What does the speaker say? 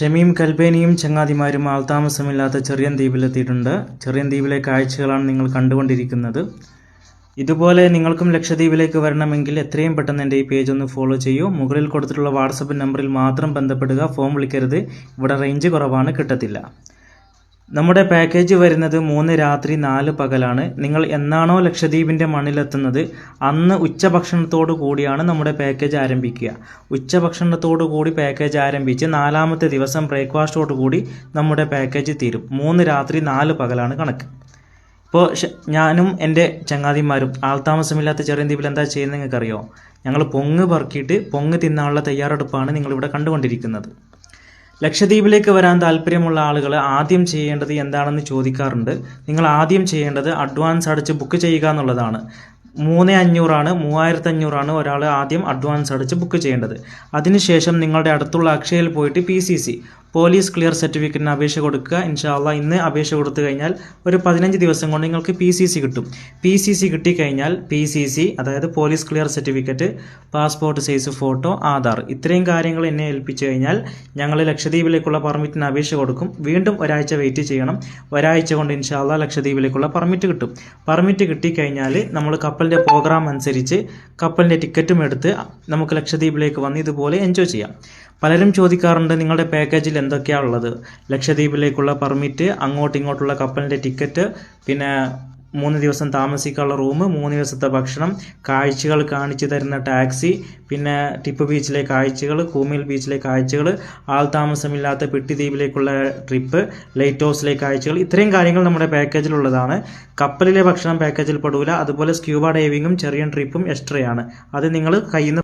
ഷമീം കൽബേനിയും ചങ്ങാതിമാരും ആൾതാമസമില്ലാത്ത ചെറിയൻ ദ്വീപിലെത്തിയിട്ടുണ്ട്. ചെറിയൻ ദ്വീപിലെ കാഴ്ചകളാണ് നിങ്ങൾ കണ്ടുകൊണ്ടിരിക്കുന്നത്. ഇതുപോലെ നിങ്ങൾക്കും ലക്ഷദ്വീപിലേക്ക് വരണമെങ്കിൽ എത്രയും പെട്ടെന്ന് എന്റെ ഈ പേജ് ഒന്ന് ഫോളോ ചെയ്യൂ. മുകളിൽ കൊടുത്തിട്ടുള്ള വാട്സപ്പ് നമ്പറിൽ മാത്രം ബന്ധപ്പെടുക. ഫോം വിളിക്കരുത്. ഇവിടെ റേഞ്ച് കുറവാണ് കിട്ടത്തില്ല. നമ്മുടെ പാക്കേജ് വരുന്നത് മൂന്ന് രാത്രി നാല് പകലാണ്. നിങ്ങൾ എന്നാണോ ലക്ഷദ്വീപിന്റെ മണ്ണിലെത്തുന്നത് അന്ന് ഉച്ചഭക്ഷണത്തോടു കൂടിയാണ് നമ്മുടെ പാക്കേജ് ആരംഭിക്കുക. ഉച്ചഭക്ഷണത്തോടു കൂടി പാക്കേജ് ആരംഭിച്ച് നാലാമത്തെ ദിവസം ബ്രേക്ക്ഫാസ്റ്റോടു കൂടി നമ്മുടെ പാക്കേജ് തീരും. മൂന്ന് രാത്രി നാല് പകലാണ് കണക്ക്. ഇപ്പോൾ ഞാനും എന്റെ ചങ്ങാതിമാരും ആൾതാമസമില്ലാത്ത ചെറിയ ദ്വീപിൽ എന്താ ചെയ്യുന്നത് നിങ്ങൾക്കറിയോ? ഞങ്ങൾ പൊങ്ങ് പറക്കിയിട്ട് പൊങ്ങ് തിന്നാനുള്ള തയ്യാറെടുപ്പാണ് നിങ്ങളിവിടെ കണ്ടുകൊണ്ടിരിക്കുന്നത്. ലക്ഷദ്വീപിലേക്ക് വരാൻ താല്പര്യമുള്ള ആളുകൾ ആദ്യം ചെയ്യേണ്ടത് എന്താണെന്ന് ചോദിക്കാറുണ്ട്. നിങ്ങൾ ആദ്യം ചെയ്യേണ്ടത് അഡ്വാൻസ് അടച്ച് ബുക്ക് ചെയ്യുക എന്നുള്ളതാണ്. മൂന്ന് അഞ്ഞൂറാണ് മൂവായിരത്തി അഞ്ഞൂറാണ് ഒരാൾ ആദ്യം അഡ്വാൻസ് അടച്ച് ബുക്ക് ചെയ്യേണ്ടത്. അതിനുശേഷം നിങ്ങളുടെ അടുത്തുള്ള അക്ഷയയിൽ പോയിട്ട് P C C police clear സർട്ടിഫിക്കറ്റിന് അപേക്ഷ കൊടുക്കുക. ഇൻഷാല്ല ഇന്ന് അപേക്ഷ കൊടുത്തു കഴിഞ്ഞാൽ ഒരു പതിനഞ്ച് ദിവസം കൊണ്ട് നിങ്ങൾക്ക് പി സി സി കിട്ടും. പി സി സി കിട്ടിക്കഴിഞ്ഞാൽ പി സി സി അതായത് police clear certificate passport size photo Aadhaar. ഇത്രയും കാര്യങ്ങൾ എന്നെ ഏൽപ്പിച്ചു കഴിഞ്ഞാൽ ഞങ്ങൾ ലക്ഷദ്വീപിലേക്കുള്ള പെർമിറ്റിന് അപേക്ഷ കൊടുക്കും. വീണ്ടും ഒരാഴ്ച വെയിറ്റ് ചെയ്യണം. ഒരാഴ്ച കൊണ്ട് ഇൻഷാല്ല ലക്ഷദ്വീപിലേക്കുള്ള പെർമിറ്റ് കിട്ടും. പെർമിറ്റ് കിട്ടിക്കഴിഞ്ഞാൽ നമ്മൾ കപ്പലിന്റെ പ്രോഗ്രാം അനുസരിച്ച് കപ്പലിന്റെ ടിക്കറ്റും എടുത്ത് നമുക്ക് ലക്ഷദ്വീപിലേക്ക് വന്ന് ഇതുപോലെ എൻജോയ് ചെയ്യാം. പലരും ചോദിക്കാറുണ്ട് നിങ്ങളുടെ പാക്കേജിൽ എന്തൊക്കെയാണ് ഉള്ളത്? ലക്ഷദ്വീപിലേക്കുള്ള പെർമിറ്റ് അങ്ങോട്ടും ഇങ്ങോട്ടുള്ള കപ്പലിന്റെ ടിക്കറ്റ് പിന്നെ മൂന്ന് ദിവസം താമസിക്കാനുള്ള റൂം മൂന്ന് ദിവസത്തെ ഭക്ഷണം കാഴ്ചകൾ കാണിച്ചു തരുന്ന ടാക്സി പിന്നെ ടിപ്പ് ബീച്ചിലെ കാഴ്ചകൾ കൂമിൽ ബീച്ചിലെ കാഴ്ചകൾ ആൾ താമസമില്ലാത്ത പെട്ടി ദ്വീപിലേക്കുള്ള ട്രിപ്പ് ലൈറ്റ് ഹൗസിലെ കാഴ്ചകൾ ഇത്രയും കാര്യങ്ങൾ നമ്മുടെ പാക്കേജിലുള്ളതാണ് കപ്പലിലെ ഭക്ഷണം പാക്കേജിൽ പെടൂല. അതുപോലെ സ്ക്യൂബ ഡൈവിങ്ങും ചെറിയ ട്രിപ്പും എക്സ്ട്രയാണ് അത് നിങ്ങൾ കയ്യിൽ നിന്ന്